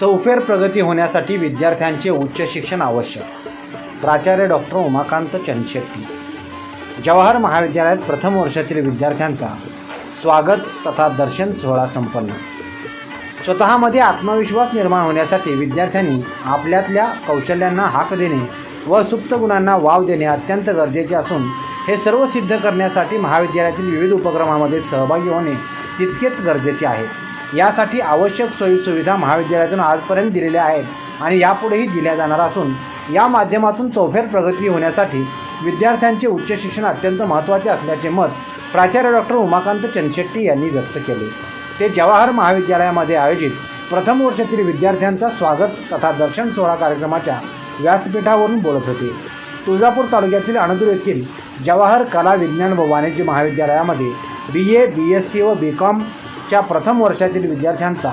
चौफेर प्रगती होण्यासाठी विद्यार्थ्यांचे उच्च शिक्षण आवश्यक. प्राचार्य डॉक्टर उमाकांत चंदशेट्टी. जवाहर महाविद्यालयात प्रथम वर्षातील विद्यार्थ्यांचा स्वागत तथा दर्शन सोहळा संपन्न. स्वतःमध्ये आत्मविश्वास निर्माण होण्यासाठी विद्यार्थ्यांनी आपल्यातल्या कौशल्यांना हाक देणे व सुप्त गुणांना वाव देणे अत्यंत गरजेचे असून हे सर्व सिद्ध करण्यासाठी महाविद्यालयातील विविध उपक्रमामध्ये सहभागी होणे तितकेच गरजेचे आहे. यासाठी आवश्यक सोयीसुविधा महाविद्यालयातून आजपर्यंत दिलेल्या आहेत आणि यापुढेही दिल्या जाणार असून या माध्यमातून चौफेर प्रगती होण्यासाठी विद्यार्थ्यांचे उच्च शिक्षण अत्यंत महत्त्वाचे असल्याचे मत प्राचार्य डॉक्टर उमाकांत चंदशेट्टी यांनी व्यक्त केले. ते जवाहर महाविद्यालयामध्ये आयोजित प्रथम वर्षातील विद्यार्थ्यांचा स्वागत तथा दर्शन सोहळा कार्यक्रमाच्या व्यासपीठावरून बोलत होते. तुळजापूर तालुक्यातील अणदूर येथील जवाहर कला विज्ञान व वाणिज्य महाविद्यालयामध्ये बी ए बी एस सी व बी कॉम च्या प्रथम वर्षातील विद्यार्थ्यांचा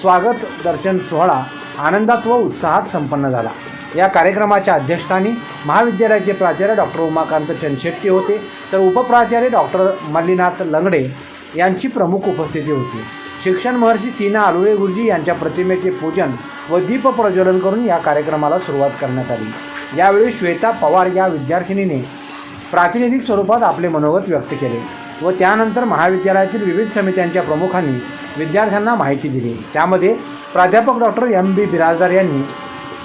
स्वागत दर्शन सोहळा आनंदात व उत्साहात संपन्न झाला. या कार्यक्रमाच्या अध्यक्षस्थानी महाविद्यालयाचे प्राचार्य डॉक्टर उमाकांत चंदशेट्टी होते. तर उपप्राचार्य डॉक्टर मल्लीनाथ लंगडे यांची प्रमुख उपस्थिती होती. शिक्षण महर्षी सीना आलुळे गुरुजी यांच्या प्रतिमेचे पूजन व दीप प्रज्वलन करून या कार्यक्रमाला सुरुवात करण्यात आली. यावेळी श्वेता पवार या विद्यार्थिनीने प्रातिनिधिक स्वरूपात आपले मनोगत व्यक्त केले. व त्यानंतर महाविद्यालयातील विविध समित्यांच्या प्रमुखांनी विद्यार्थ्यांना माहिती दिली. त्यामध्ये प्राध्यापक डॉक्टर एम बी बिराजदार यांनी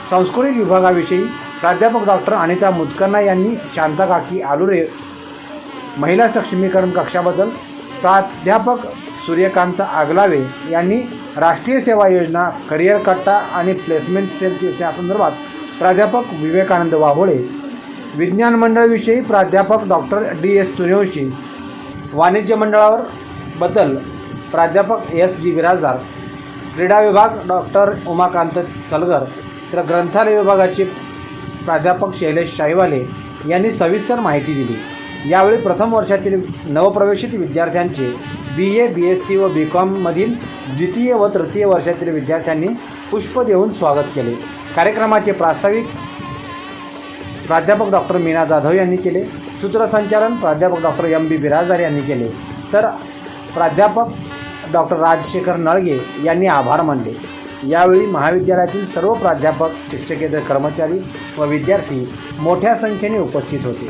सांस्कृतिक विभागाविषयी प्राध्यापक डॉक्टर अनिता मुतकर्णा यांनी शांता काकी आलुरे महिला सक्षमीकरण कक्षाबद्दल प्राध्यापक सूर्यकांत आगलावे यांनी राष्ट्रीय सेवा योजना करिअर करता आणि प्लेसमेंट सेल या संदर्भात प्राध्यापक विवेकानंद वाहोळे विज्ञान मंडळविषयी प्राध्यापक डॉक्टर डी एस सूर्यवंशी वाणिज्य मंडळावर बद्दल प्राध्यापक एस जी बिराजदार क्रीडा विभाग डॉक्टर उमाकांत सलगर तर ग्रंथालय विभागाचे प्राध्यापक शैलेश शाहीवाले यांनी सविस्तर माहिती दिली. यावेळी प्रथम वर्षातील नवप्रवेशित विद्यार्थ्यांचे बी ए बी एस सी व बी कॉममधील द्वितीय व तृतीय वर्षातील विद्यार्थ्यांनी पुष्प देऊन स्वागत केले. कार्यक्रमाचे प्रास्ताविक प्राध्यापक डॉक्टर मीना जाधव यांनी केले. सूत्रसंचालन प्राध्यापक डॉक्टर एम बी बिराजदार यांनी केले. तर प्राध्यापक डॉक्टर राजशेखर नळगे यांनी आभार मानले. यावेळी महाविद्यालयातील सर्व प्राध्यापक शिक्षकेतर कर्मचारी व विद्यार्थी मोठ्या संख्येने उपस्थित होते.